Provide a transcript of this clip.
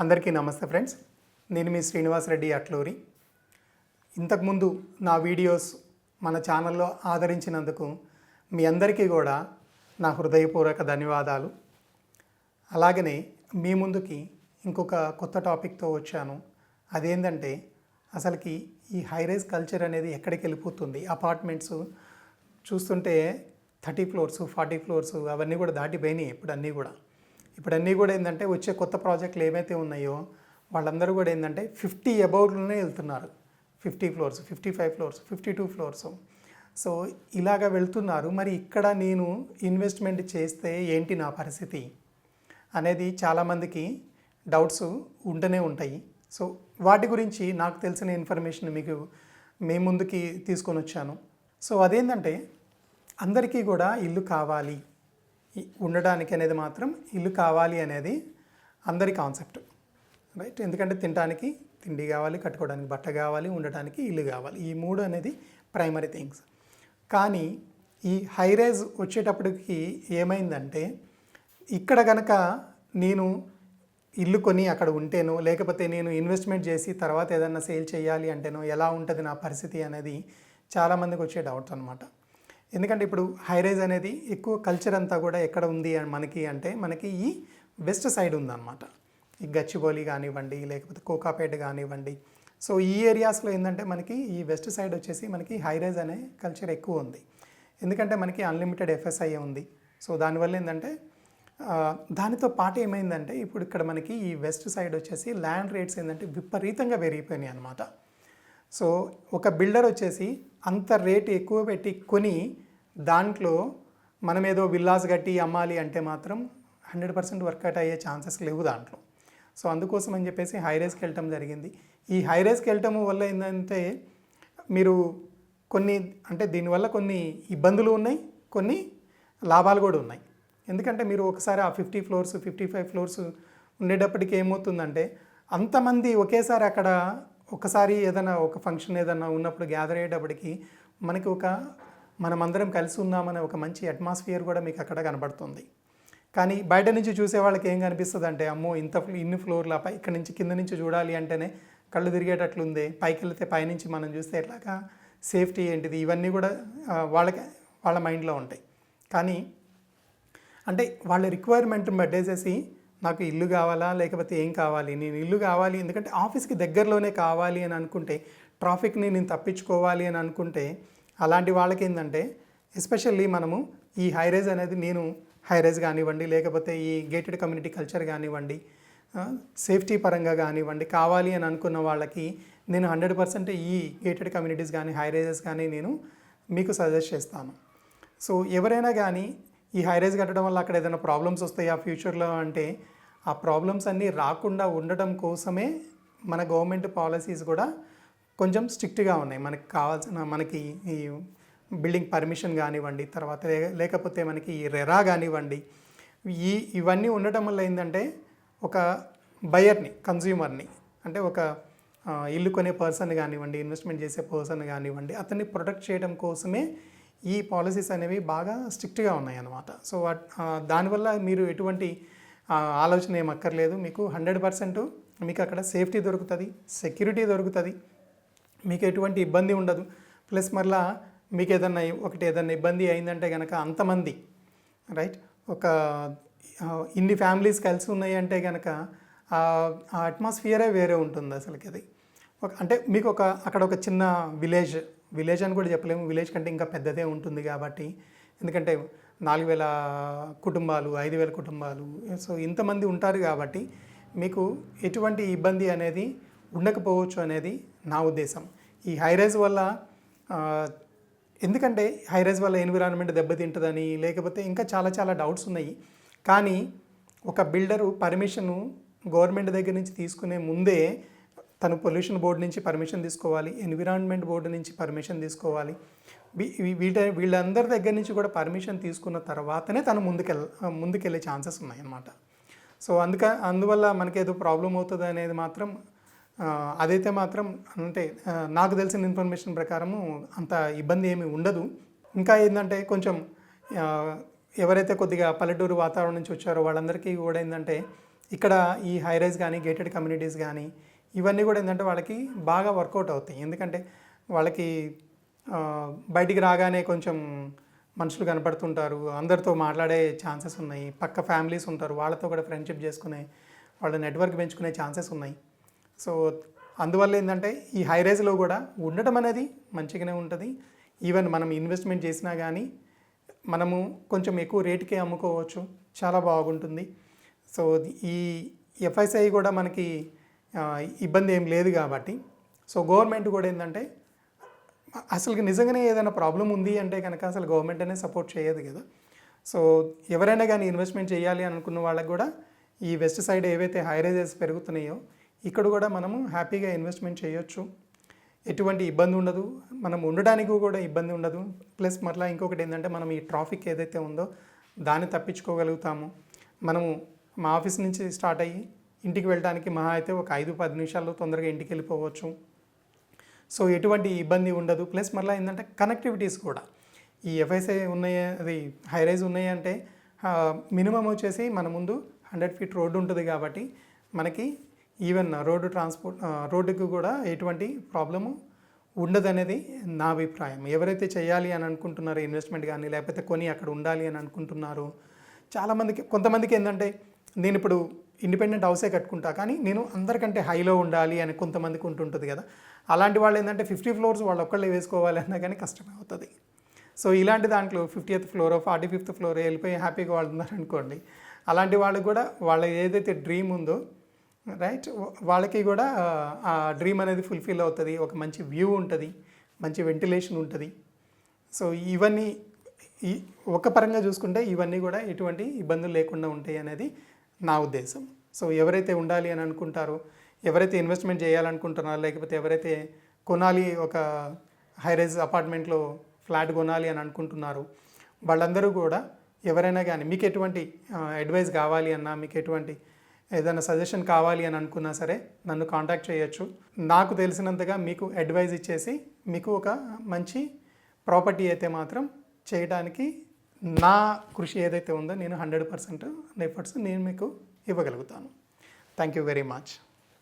అందరికీ నమస్తే ఫ్రెండ్స్. నేను మీ శ్రీనివాస్ రెడ్డి అట్లూరి. ఇంతకుముందు నా వీడియోస్ మన ఛానల్లో ఆదరించినందుకు మీ అందరికీ కూడా నా హృదయపూర్వక ధన్యవాదాలు. అలాగనే మీ ముందుకి ఇంకొక కొత్త టాపిక్తో వచ్చాను. అదేంటంటే అసలుకి ఈ హైరైజ్ కల్చర్ అనేది ఎక్కడికి వెళ్ళిపోతుంది? అపార్ట్మెంట్స్ చూస్తుంటే థర్టీ ఫ్లోర్స్ ఫార్టీ ఫ్లోర్స్ అవన్నీ కూడా దాటిపోయినాయి ఇప్పుడు అన్నీ కూడా. ఇప్పుడు అన్నీ కూడా ఏంటంటే వచ్చే కొత్త ప్రాజెక్టులు ఏమైతే ఉన్నాయో వాళ్ళందరూ కూడా ఏంటంటే ఫిఫ్టీ అబౌట్లోనే వెళ్తున్నారు. Fifty floors fifty five floors fifty two floors. So ఇలాగ వెళ్తున్నారు. మరి ఇక్కడ నేను ఇన్వెస్ట్మెంట్ చేస్తే ఏంటి నా పరిస్థితి? అనేది చాలామందికి డౌట్స్ ఉంటూనే ఉంటాయి. సో వాటి గురించి నాకు తెలిసిన ఇన్ఫర్మేషన్ మీకు మీ ముందుకి తీసుకొని వచ్చాను. సో అదేంటంటే అందరికీ కూడా ఇల్లు కావాలి. ఉండడానికి అనేది మాత్రం ఇల్లు కావాలి అనేది అందరి కాన్సెప్ట్. రైట్? ఎందుకంటే తినడానికి తిండి కావాలి కట్టుకోవడానికి బట్ట కావాలి ఉండడానికి ఇల్లు కావాలి. ఈ మూడు అనేది ప్రైమరీ థింగ్స్ కానీ ఈ హై రైజ్ వచ్చేటప్పటికి ఏమైందంటే ఇక్కడ కనుక నేను ఇల్లు కొని అక్కడ ఉంటేనో లేకపోతే నేను ఇన్వెస్ట్మెంట్ చేసి తర్వాత ఏదన్నా సేల్ చేయాలి అంటేనో ఎలా ఉంటుంది నా పరిస్థితి అనేది చాలామందికి వచ్చే డౌట్ అనమాట ఎందుకంటే ఇప్పుడు హైరైజ్ అనేది ఎక్కువ కల్చర్ అంతా కూడా ఎక్కడ ఉంది అని మనకి అంటే మనకి ఈ వెస్ట్ సైడ్ ఉందన్నమాట. ఈ గచ్చిబౌలి కానివ్వండి లేకపోతే కోకాపేట కానివ్వండి. సో ఈ ఏరియాస్లో ఏంటంటే మనకి ఈ వెస్ట్ సైడ్ వచ్చేసి మనకి హైరైజ్ అనే కల్చర్ ఎక్కువ ఉంది. ఎందుకంటే మనకి అన్లిమిటెడ్ ఎఫ్ఎస్ఐ ఉంది. సో దానివల్ల ఏంటంటే దానితో పాటు ఏమైందంటే ఇప్పుడు ఇక్కడ మనకి ఈ వెస్ట్ సైడ్ వచ్చేసి ల్యాండ్ రేట్స్ ఏంటంటే విపరీతంగా పెరిగిపోయినాయి అనమాట సో ఒక బిల్డర్ వచ్చేసి అంత రేటు ఎక్కువ పెట్టి కొని దాంట్లో మనం ఏదో విల్లాస్ కట్టి అమ్మాలి అంటే మాత్రం హండ్రెడ్ పర్సెంట్ వర్కౌట్ అయ్యే ఛాన్సెస్ లేవు దాంట్లో. సో అందుకోసం అని చెప్పేసి హైరేజ్కి వెళ్ళటం జరిగింది. ఈ హైరేజ్కి వెళ్ళటం వల్ల ఏంటంటే మీరు కొన్ని అంటే దీనివల్ల కొన్ని ఇబ్బందులు ఉన్నాయి కొన్ని లాభాలు కూడా ఉన్నాయి. ఎందుకంటే మీరు ఒకసారి ఆ fifty floors fifty five floors ఉండేటప్పటికి ఏమవుతుందంటే అంతమంది ఒకేసారి అక్కడ ఒకసారి ఏదైనా ఒక ఫంక్షన్ ఏదైనా ఉన్నప్పుడు గ్యాదర్ అయ్యేటప్పటికి మనకి ఒక మనమందరం కలిసి ఉన్నామనే ఒక మంచి అట్మాస్ఫియర్ కూడా మీకు అక్కడ కనబడుతుంది. కానీ బయట నుంచి చూసే వాళ్ళకి ఏం కనిపిస్తుంది అంటే అమ్మో ఇంత ఇన్ని ఫ్లోర్ల పై ఇక్కడ నుంచి కింద నుంచి చూడాలి అంటేనే కళ్ళు తిరిగేటట్లుంది. పైకి వెళ్తే పైనుంచి మనం చూస్తే ఎట్లాగా సేఫ్టీ ఏంటిది? ఇవన్నీ కూడా వాళ్ళకి వాళ్ళ మైండ్లో ఉంటాయి. కానీ అంటే వాళ్ళ రిక్వైర్మెంట్ బట్టేసేసి నాకు ఇల్లు కావాలా? లేకపోతే ఏం కావాలి? నేను ఇల్లు కావాలి ఎందుకంటే ఆఫీస్కి దగ్గరలోనే కావాలి అని అనుకుంటే ట్రాఫిక్ని నేను తప్పించుకోవాలి అని అనుకుంటే అలాంటి వాళ్ళకి ఏంటంటే ఎస్పెషల్లీ మనము ఈ హైరేజ్ అనేది నేను హైరేజ్ కానివ్వండి లేకపోతే ఈ గేటెడ్ కమ్యూనిటీ కల్చర్ కానివ్వండి సేఫ్టీ పరంగా కానివ్వండి కావాలి అని అనుకున్న వాళ్ళకి నేను హండ్రెడ్ పర్సెంట్ ఈ గేటెడ్ కమ్యూనిటీస్ కానీ హైరేజెస్ కానీ నేను మీకు సజెస్ట్ చేస్తాను. సో ఎవరైనా కానీ ఈ హైరేజ్ కట్టడం వల్ల అక్కడ ఏదైనా ప్రాబ్లమ్స్ వస్తాయి ఆ ఫ్యూచర్లో అంటే ఆ ప్రాబ్లమ్స్ అన్నీ రాకుండా ఉండటం కోసమే మన గవర్నమెంట్ పాలసీస్ కూడా కొంచెం స్ట్రిక్ట్గా ఉన్నాయి. మనకి కావాల్సిన మనకి ఈ బిల్డింగ్ పర్మిషన్ కానివ్వండి తర్వాత లే- లేకపోతే మనకి ఈ రెరా కానివ్వండి ఈ ఇవన్నీ ఉండటం వల్ల ఏంటంటే ఒక బయర్ని కన్జ్యూమర్ని అంటే ఒక ఇల్లు కొనే పర్సన్ కానివ్వండి ఇన్వెస్ట్మెంట్ చేసే పర్సన్ కానివ్వండి అతన్ని ప్రొటెక్ట్ చేయడం కోసమే ఈ పాలసీస్ అనేవి బాగా స్ట్రిక్ట్గా ఉన్నాయి అన్నమాట. సో దానివల్ల మీరు ఎటువంటి ఆలోచన ఏం అక్కర్లేదు. మీకు హండ్రెడ్ పర్సెంట్ మీకు అక్కడ సేఫ్టీ దొరుకుతుంది సెక్యూరిటీ దొరుకుతుంది. మీకు ఎటువంటి ఇబ్బంది ఉండదు. ప్లస్ మరలా మీకు ఏదన్నా ఒకటి ఏదన్నా ఇబ్బంది అయిందంటే కనుక అంతమంది రైట్? ఒక ఇన్ని ఫ్యామిలీస్ కలిసి ఉన్నాయి అంటే కనుక ఆ అట్మాస్ఫియరే వేరే ఉంటుంది అసలుకి అది ఒక అంటే మీకు ఒక అక్కడ ఒక చిన్న విలేజ్ విలేజ్ అని కూడా చెప్పలేము. విలేజ్ కంటే ఇంకా పెద్దదే ఉంటుంది కాబట్టి. ఎందుకంటే నాలుగు వేల కుటుంబాలు ఐదు వేల కుటుంబాలు. సో ఇంతమంది ఉంటారు కాబట్టి మీకు ఎటువంటి ఇబ్బంది అనేది ఉండకపోవచ్చు అనేది నా ఉద్దేశం. ఈ హైరైజ్ వల్ల ఎందుకంటే హైరైజ్ వల్ల ఎన్విరాన్మెంట్ దెబ్బతింటుందని లేకపోతే ఇంకా చాలా చాలా డౌట్స్ ఉన్నాయి. కానీ ఒక బిల్డరు పర్మిషను గవర్నమెంట్ దగ్గర నుంచి తీసుకునే ముందే తను పొల్యూషన్ బోర్డు నుంచి పర్మిషన్ తీసుకోవాలి ఎన్విరాన్మెంట్ బోర్డు నుంచి పర్మిషన్ తీసుకోవాలి. వీ- వీ- వీట వీళ్ళందరి దగ్గర నుంచి కూడా పర్మిషన్ తీసుకున్న తర్వాతనే తను ముందుకెళ్ళ ముందుకెళ్ళే ఛాన్సెస్ ఉన్నాయి అన్నమాట సో అందుక అందువల్ల మనకేదో ప్రాబ్లం అవుతుంది అనేది మాత్రం అదైతే మాత్రం అంటే నాకు తెలిసిన ఇన్ఫర్మేషన్ ప్రకారము అంత ఇబ్బంది ఏమీ ఉండదు. ఇంకా ఏంటంటే కొంచెం ఎవరైతే కొద్దిగా పల్లెటూరు వాతావరణం నుంచి వచ్చారో వాళ్ళందరికీ కూడా ఏంటంటే ఇక్కడ ఈ హైరైజ్ కానీ గేటెడ్ కమ్యూనిటీస్ కానీ ఇవన్నీ కూడా ఏంటంటే వాళ్ళకి బాగా వర్కౌట్ అవుతాయి. ఎందుకంటే వాళ్ళకి బయటికి రాగానే కొంచెం మనుషులు కనపడుతుంటారు. అందరితో మాట్లాడే ఛాన్సెస్ ఉన్నాయి. పక్క ఫ్యామిలీస్ ఉంటారు. వాళ్ళతో కూడా ఫ్రెండ్షిప్ చేసుకునే వాళ్ళ నెట్వర్క్ పెంచుకునే ఛాన్సెస్ ఉన్నాయి. సో అందువల్ల ఏంటంటే ఈ హై రైజ్లో కూడా ఉండటం అనేది మంచిగానే ఉంటుంది. ఈవెన్ మనం ఇన్వెస్ట్మెంట్ చేసినా కానీ మనము కొంచెం ఎక్కువ రేటుకే అమ్ముకోవచ్చు. చాలా బాగుంటుంది. సో ఈ ఎఫ్ఐసిఐ కూడా మనకి ఇబ్బంది ఏం లేదు కాబట్టి. సో గవర్నమెంట్ కూడా ఏంటంటే అసలు నిజంగానే ఏదైనా ప్రాబ్లం ఉంది అంటే కనుక అసలు గవర్నమెంట్ అనేది సపోర్ట్ చేయదు కదా. సో ఎవరైనా కానీ ఇన్వెస్ట్మెంట్ చేయాలి అనుకున్న వాళ్ళకి కూడా ఈ వెస్ట్ సైడ్ ఏవైతే హైరేజెస్ పెరుగుతున్నాయో ఇక్కడ కూడా మనము హ్యాపీగా ఇన్వెస్ట్మెంట్ చేయొచ్చు. ఎటువంటి ఇబ్బంది ఉండదు. మనం ఉండడానికి కూడా ఇబ్బంది ఉండదు. ప్లస్ మరలా ఇంకొకటి ఏంటంటే మనం ఈ ట్రాఫిక్ ఏదైతే ఉందో దాన్ని తప్పించుకోగలుగుతాము. మనము మా ఆఫీస్ నుంచి స్టార్ట్ అయ్యి ఇంటికి వెళ్ళడానికి మహా అయితే ఒక ఐదు పది నిమిషాల్లో తొందరగా ఇంటికి వెళ్ళిపోవచ్చు. సో ఎటువంటి ఇబ్బంది ఉండదు. ప్లస్ మళ్ళీ ఏంటంటే కనెక్టివిటీస్ కూడా. ఈ ఎఫ్ఐసీ ఉన్నాయి అది హై రైజ్ ఉన్నాయి అంటే మినిమం వచ్చేసి మన ముందు హండ్రెడ్ ఫీట్ రోడ్డు ఉంటుంది కాబట్టి మనకి ఈవెన్ రోడ్డు ట్రాన్స్పోర్ట్ రోడ్డుకు కూడా ఎటువంటి ప్రాబ్లము ఉండదనేది నా అభిప్రాయం. ఎవరైతే చేయాలి అని అనుకుంటున్నారో ఇన్వెస్ట్మెంట్ కానీ లేకపోతే కొని అక్కడ ఉండాలి అని అనుకుంటున్నారు చాలామందికి కొంతమందికి ఏంటంటే నేను ఇప్పుడు ఇండిపెండెంట్ హౌసే కట్టుకుంటా. కానీ నేను అందరికంటే హైలో ఉండాలి అని కొంతమందికి ఉంటుంటుంది కదా. అలాంటి వాళ్ళు ఏంటంటే ఫిఫ్టీ ఫ్లోర్స్ వాళ్ళు ఒక్కళ్ళే వేసుకోవాలి అన్నా కానీ కష్టమే అవుతుంది. సో ఇలాంటి దాంట్లో fiftieth floor forty fifth floor వెళ్ళిపోయి హ్యాపీగా వాడుతున్నారు అనుకోండి అలాంటి వాళ్ళకి కూడా వాళ్ళ ఏదైతే డ్రీమ్ ఉందో రైట్ వాళ్ళకి కూడా ఆ, ఆ డ్రీమ్ అనేది ఫుల్ఫిల్ అవుతుంది. ఒక మంచి వ్యూ ఉంటుంది మంచి వెంటిలేషన్ ఉంటుంది. సో ఇవన్నీ ఈ ఒక పరంగా చూసుకుంటే ఇవన్నీ కూడా ఎటువంటి ఇబ్బందులు లేకుండా ఉంటాయి అనేది నా ఉద్దేశం. సో ఎవరైతే ఉండాలి అని అనుకుంటారో ఎవరైతే ఇన్వెస్ట్మెంట్ చేయాలనుకుంటున్నారో లేకపోతే ఎవరైతే కొనాలి ఒక హైరైజ్ అపార్ట్మెంట్లో ఫ్లాట్ కొనాలి అని అనుకుంటున్నారు వాళ్ళందరూ కూడా ఎవరైనా కానీ మీకు ఎటువంటి అడ్వైస్ కావాలి అన్నా మీకు ఎటువంటి ఏదైనా సజెషన్ కావాలి అని అనుకున్నా సరే నన్ను కాంటాక్ట్ చేయొచ్చు. నాకు తెలిసినంతగా మీకు అడ్వైజ్ ఇచ్చేసి మీకు ఒక మంచి ప్రాపర్టీ అయితే మాత్రం చేయడానికి నా కృషి ఏదైతే ఉందో నేను హండ్రెడ్ పర్సెంట్ ఎఫర్ట్స్ నేను మీకు ఇవ్వగలుగుతాను. Thank you very much